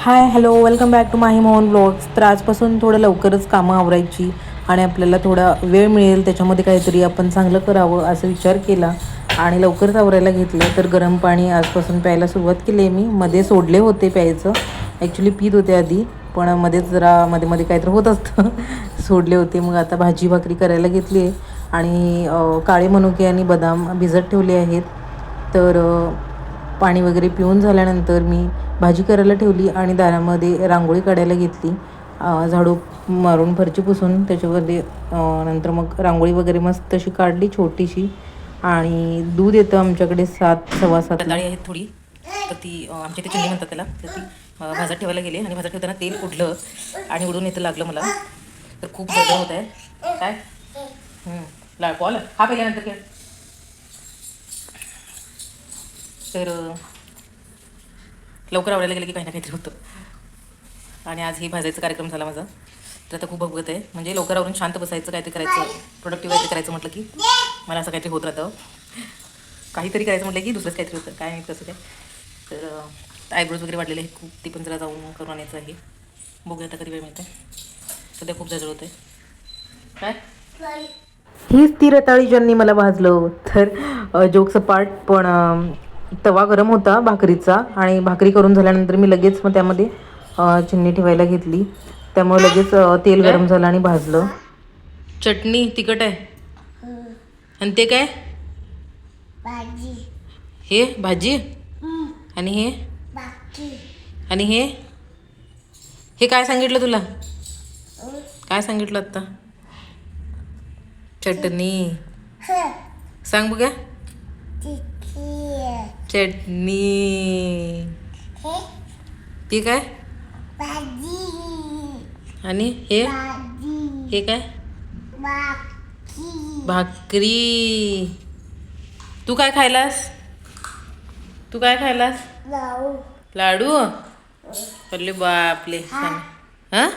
Hi hello welcome back to Mahi Mohan blogs तर आजपासून थोडं लवकरच कामं आवरायची आणि आपल्याला थोडा वेळ मिळेल त्याच्यामध्ये काहीतरी आपण चांगलं करावं असं विचार केला आणि लवकरच आवरायला घेतलं. तर गरम पाणी आजपासून प्यायला सुरुवात केली आहे मी. मध्ये सोडले होते प्यायचं. ॲक्च्युली पित होते आधी पण मध्येच जरा मध्ये मध्ये काहीतरी होत असतं. सोडले होते. मग आता भाजी भाकरी करायला घेतली आहे. आणि काळे मनुके आणि बदाम भिजत ठेवले आहेत. तर पाणी वगैरे पिऊन झाल्यानंतर मी भाजी करायला ठेवली आणि दारामध्ये रांगोळी काढायला घेतली. झाडू मारून फरची पुसून त्याच्यामध्ये नंतर मग रांगोळी वगैरे मस्त अशी काढली छोटीशी. आणि दूध येतं आमच्याकडे सात सव्वा सात डाळी आहेत थोडी. तर ती आमच्या इथे चिंनी म्हणतात त्याला. तर ती भाजत ठेवायला गेली आणि भाजत ठेवताना तेल उडलं आणि उडून येतं लागलं मला. तर खूप जड होत आहे. काय? हम्म. ला बॉल. हा पहिल्यानंतर खेळ तर लवकर आवडायला गेलं की काही ना काहीतरी होतं. आणि आज हे भाजायचा कार्यक्रम झाला माझा. तर आता खूप अवगत आहे. म्हणजे लवकर आवरून शांत बसायचं काहीतरी करायचं प्रोडक्टिव्ह काहीतरी करायचं म्हटलं की मला असं काहीतरी होत राहतं. काहीतरी करायचं म्हटलं की दुसरंच काहीतरी होतं. काय नाही कसं काय. तर आयब्रोज वगैरे वाढलेले आहेत खूप. ते पण जरा जाऊन करून आणायचं आहे. बघूया आता कधी वेळ मिळते सध्या खूप जवळ होतं काय? हीच ती रताळी ज्यांनी मला भाजलं. तर जोकचं पार्ट पण तवा गरम होता भाकरीचा आणि भाकरी करून झाल्यानंतर मी लगेच मग त्यामध्ये अं, चिन्नी ठेवायला घेतली. त्यामुळे लगेच तेल गरम झालं आणि भाजलं. चटणी तिखट आहे. आणि ते काय? भाजी. हे भाजी? आणि हे? बाकी आणि हे? हे काय सांगितलं तुला? काय सांगितलं आत्ता? चटणी. सांग बघा चटणी. हे? ती काय? भाजी. आणि हे? हे काय? भाकरी. तू काय खायलास? तू काय खायलास? लाडू. अरे बापले हा.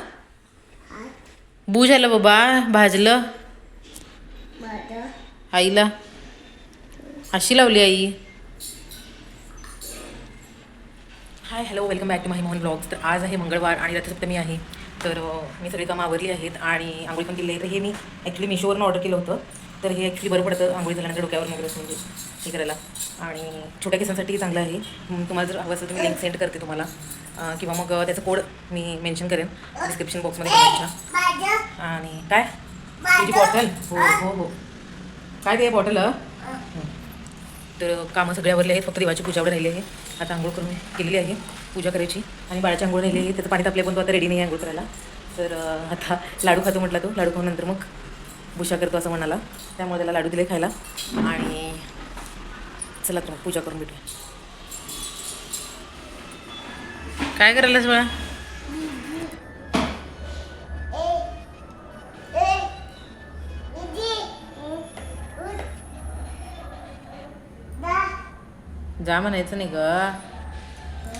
बू झालं बाबा भाजलं. आईला. अशी लावली आई. Hi hello welcome back to Mahi Mohan blogs तर आज आहे मंगळवार आणि रथसप्तमी आहे. तर मी सगळी कामं आवरली आहेत आणि आंघोळी पण केली आहे. तर हे मी ॲक्च्युली मिशोवरून ऑर्डर केलं होतं. तर हे ॲक्च्युली बरं पडतं आंघोळी झाल्यानंतर डोक्यावर वगैरे असं म्हणजे हे करायला. आणि छोट्या केसांसाठी चांगलं आहे. तुम्हाला जर हवं असेल तर मी लिंक सेंड करते तुम्हाला. किंवा मग त्याचं कोड मी मेन्शन करेन. डिस्क्रिप्शन बॉक्समध्ये आणि काय? तुझी बॉटल हो हो हो. काय ते बॉटल तर कामं सगळे आवरले आहेत फक्त देवाची पूजा राहिली आहे. आता आंघोळ करून केलेली आहे पूजा करायची. आणि बाळाची आंघोळ राहिली आहे त्याचं पाणी तापले पण तो आता रेडी नाही आहे आंघोळ करायला. तर आता लाडू खातो म्हटला तो लाडू खाऊन नंतर मग बुशा करतो असं म्हणाला. त्यामुळे त्याला लाडू दिले खायला. आणि चला तर मग पूजा करून भेटूया. काय करायला बाळा? जा म्हणायचं नाही ग.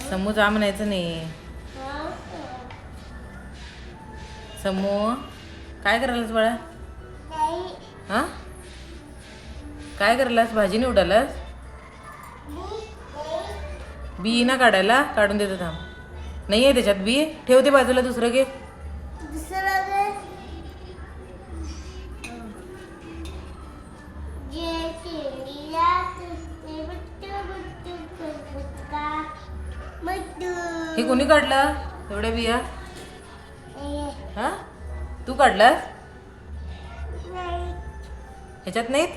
समू जा म्हणायचं नाही. समू काय करायलास बाळा? हां? काय करायलास? भाजी निवडालास बी ना काढायला काढून देतो थांब. नाही आहे त्याच्यात बी. ठेवते बाजूला दुसरं घे. हे कोणी काढलं? एवढ्या बिया? हां? तू काढलास? ह्याच्यात नाहीत?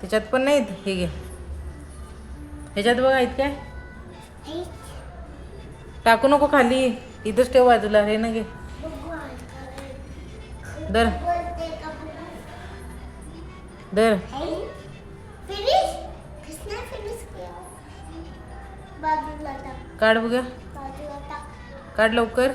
त्याच्यात पण नाहीत? हे घे. ह्याच्यात बघा आहेत काय? टाकू नको खाली. इथंच ठेव बाजूला. हे ना घे. दर. दर. फिनिश फिनिश बाजूला काढ बघा. काढ लवकर.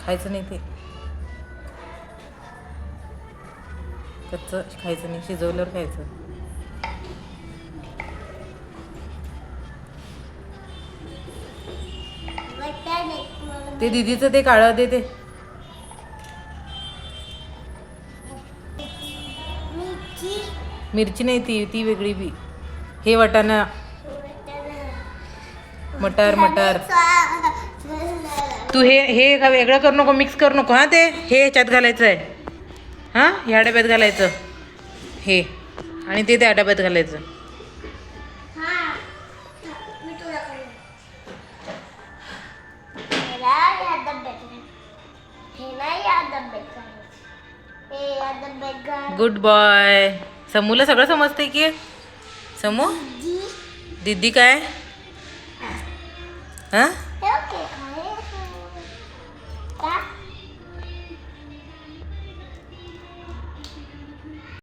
खायचं नाही ते. कच्चं खायचं नाही शिजवल्यावर खायचं. ते दिदीचं ते काळं दे ते. मिरची. मिरची नाही ती ती वेगळी बी. हे वाटाणा. मटार मटार. तू हे हे का वेगळं करू नको मिक्स करू नको हां ते. हे ह्याच्यात घालायचं आहे हां? ह्या डब्यात घालायचं. हे. आणि ते त्या डब्यात घालायचं. गुड बॉय समूला सगळं समजतंय की? समू? जी दीदी काय? हां?